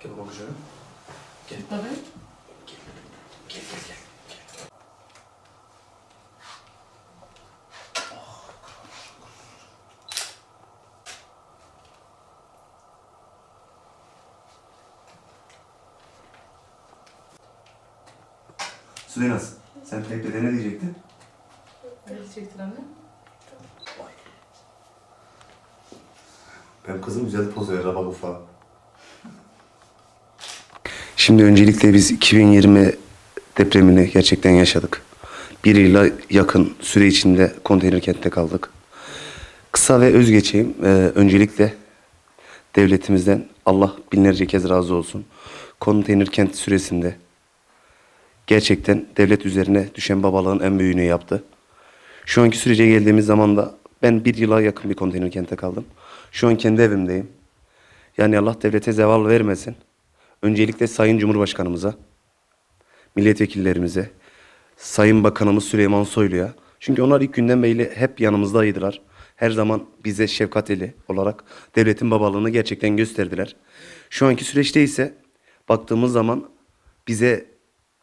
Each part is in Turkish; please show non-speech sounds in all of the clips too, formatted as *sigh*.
Gel baba kucağına. Gel. Tabii. Gel. Gel gel gel. gel. Süleynas, sen Pepe'de ne diyecektin? Ne diyecektin anne? Benim kızım güzel poz verir baba falan. Şimdi öncelikle biz 2020 depremini gerçekten yaşadık. Bir yıla yakın süre içinde konteyner kentte kaldık. Kısa ve öz geçeyim. Ee, öncelikle devletimizden Allah binlerce kez razı olsun. Konteyner kent süresinde gerçekten devlet üzerine düşen babalığın en büyüğünü yaptı. Şu anki sürece geldiğimiz zaman da ben bir yıla yakın bir konteyner kente kaldım. Şu an kendi evimdeyim. Yani Allah devlete zeval vermesin. Öncelikle Sayın Cumhurbaşkanımıza, milletvekillerimize, Sayın Bakanımız Süleyman Soylu'ya. Çünkü onlar ilk günden beri hep yanımızdaydılar. Her zaman bize şefkateli olarak devletin babalığını gerçekten gösterdiler. Şu anki süreçte ise baktığımız zaman bize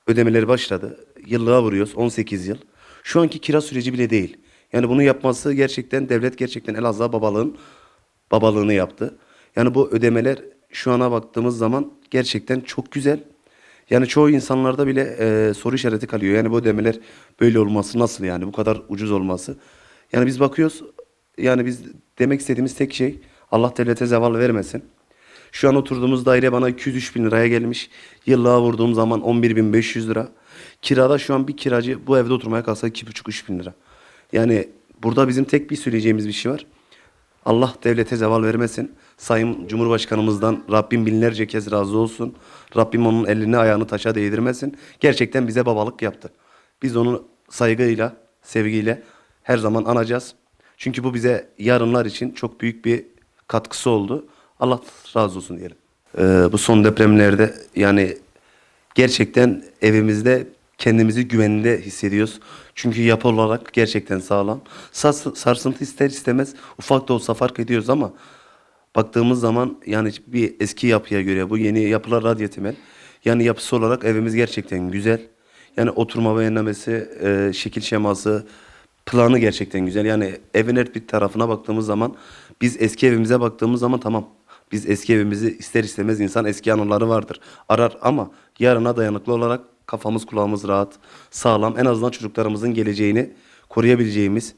ödemeleri başladı. Yıllığa vuruyoruz 18 yıl. Şu anki kira süreci bile değil. Yani bunu yapması gerçekten devlet gerçekten Elazığ babalığın babalığını yaptı. Yani bu ödemeler şu ana baktığımız zaman gerçekten çok güzel. Yani çoğu insanlarda bile e, soru işareti kalıyor. Yani bu ödemeler böyle olması nasıl yani bu kadar ucuz olması. Yani biz bakıyoruz yani biz demek istediğimiz tek şey Allah devlete zeval vermesin. Şu an oturduğumuz daire bana 203 bin liraya gelmiş. Yıllığa vurduğum zaman 11.500 lira. Kirada şu an bir kiracı bu evde oturmaya kalsa 2,5-3 bin lira. Yani burada bizim tek bir söyleyeceğimiz bir şey var. Allah devlete zeval vermesin. Sayın Cumhurbaşkanımızdan Rabbim binlerce kez razı olsun. Rabbim onun elini ayağını taşa değdirmesin. Gerçekten bize babalık yaptı. Biz onu saygıyla, sevgiyle her zaman anacağız. Çünkü bu bize yarınlar için çok büyük bir katkısı oldu. Allah razı olsun diyelim. Ee, bu son depremlerde yani gerçekten evimizde kendimizi güvende hissediyoruz. Çünkü yapı olarak gerçekten sağlam. Sars- sarsıntı ister istemez ufak da olsa fark ediyoruz ama baktığımız zaman yani bir eski yapıya göre bu yeni yapılar radyatemel. Yani yapısı olarak evimiz gerçekten güzel. Yani oturma beğenmesi, e, şekil şeması, planı gerçekten güzel. Yani evin her bir tarafına baktığımız zaman biz eski evimize baktığımız zaman tamam. Biz eski evimizi ister istemez insan eski anıları vardır. Arar ama yarına dayanıklı olarak kafamız kulağımız rahat, sağlam. En azından çocuklarımızın geleceğini koruyabileceğimiz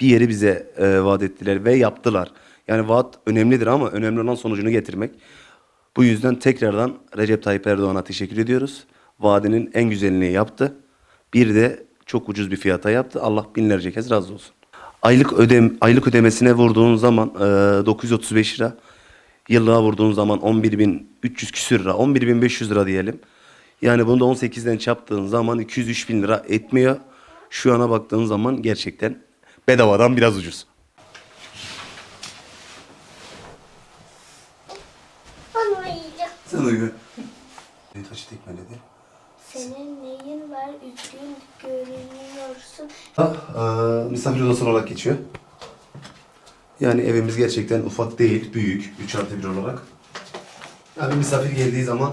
bir yeri bize e, vaat ettiler ve yaptılar. Yani vaat önemlidir ama önemli olan sonucunu getirmek. Bu yüzden tekrardan Recep Tayyip Erdoğan'a teşekkür ediyoruz. Vaadinin en güzelini yaptı. Bir de çok ucuz bir fiyata yaptı. Allah binlerce kez razı olsun. Aylık ödem aylık ödemesine vurduğun zaman e, 935 lira. Yıllığa vurduğun zaman 11.300 küsür lira. 11.500 lira diyelim. Yani bunu da 18'den çarptığın zaman 203 bin lira etmiyor. Şu ana baktığın zaman gerçekten bedavadan biraz ucuz. Onu yiyeceğim. Sen uyu. *laughs* Taşı tekmeledi. Senin neyin var? Üzgün görünüyorsun. Aa, misafir odası olarak geçiyor. Yani evimiz gerçekten ufak değil, büyük. 3 artı 1 olarak. Yani misafir geldiği zaman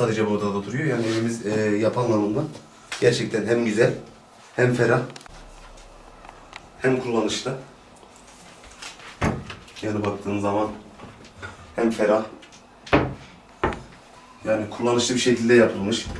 sadece bu odada oturuyor. Yani evimiz e, yapı anlamında gerçekten hem güzel, hem ferah, hem kullanışlı. Yani baktığın zaman hem ferah, yani kullanışlı bir şekilde yapılmış.